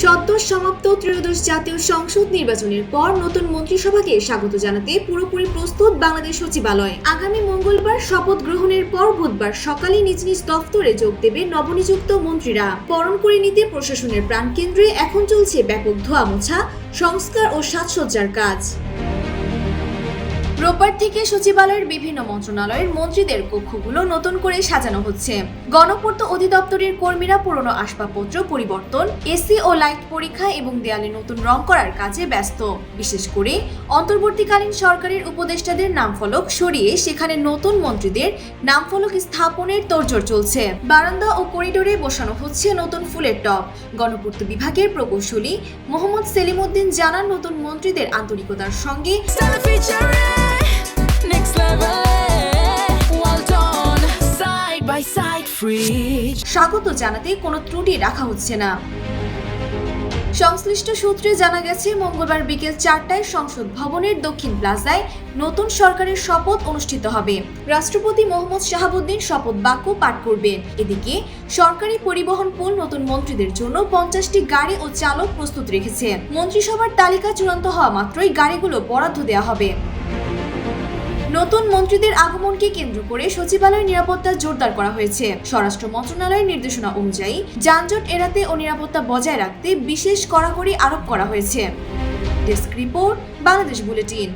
সদ্য সমাপ্ত ত্রয়োদশ জাতীয় সংসদ নির্বাচনের পর নতুন মন্ত্রিসভাকে স্বাগত জানাতে পুরোপুরি প্রস্তুত বাংলাদেশ সচিবালয়। আগামী মঙ্গলবার শপথ গ্রহণের পর বুধবার সকালে নিজ নিজ দফতরে যোগ দেবে নবনিযুক্ত মন্ত্রীরা। পরণ করে নিতে প্রশাসনের প্রাণকেন্দ্রে এখন চলছে ব্যাপক ধোয়া মোছা সংস্কার ও সাজসজ্জার কাজ। রোববার থেকে সচিবালয়ের বিভিন্ন মন্ত্রণালয়ের মন্ত্রীদের কক্ষগুলো নতুন করে সাজানো হচ্ছে। গণপূর্ত অধিদপ্তরের কর্মীরা পুরনো আসবাবপত্র, পরিবর্তন, এসি ও লাইট পরীক্ষা এবং দেয়ালে নতুন রং করার কাজে ব্যস্ত। বিশেষ করে অন্তর্বর্তীকালীন সরকারের উপদেষ্টাদের নামফলক সরিয়ে সেখানে নতুন মন্ত্রীদের নামফলক স্থাপনের তোড়জোড় চলছে। বারান্দা ও করিডোরে বসানো হচ্ছে নতুন ফুলের টব। গণপূর্ত বিভাগের প্রকৌশলী মোহাম্মদ সেলিমউদ্দিন জানান, নতুন মন্ত্রীদের আন্তরিকতার সঙ্গে side by side, free. স্বাগত জানাতে কোনো ত্রুটি রাখা হচ্ছে না। সংশ্লিষ্ট সূত্রে জানা গেছে মঙ্গলবার বিকেল চারটায় সংসদ ভবনের দক্ষিণ প্লাজায় নতুন সরকারের শপথ অনুষ্ঠিত হবে। রাষ্ট্রপতি মোহাম্মদ শাহাবুদ্দিন শপথ বাক্য পাঠ করবেন। এদিকে সরকারি পরিবহন পুল নতুন মন্ত্রীদের জন্য পঞ্চাশটি গাড়ি ও চালক প্রস্তুত রেখেছে। মন্ত্রিসভার তালিকা চূড়ান্ত হওয়া মাত্রই গাড়িগুলো বরাদ্দ দেওয়া হবে। নতুন মন্ত্রীদের আগমনকে কেন্দ্র করে সচিবালয় নিরাপত্তা জোরদার করা হয়েছে। স্বরাষ্ট্র মন্ত্রণালয়ের নির্দেশনা অনুযায়ী যানজট এড়াতে ও নিরাপত্তা বজায় রাখতে বিশেষ কড়াকড়ি আরোপ করা হয়েছে। Desk report, Bangladesh bulletin.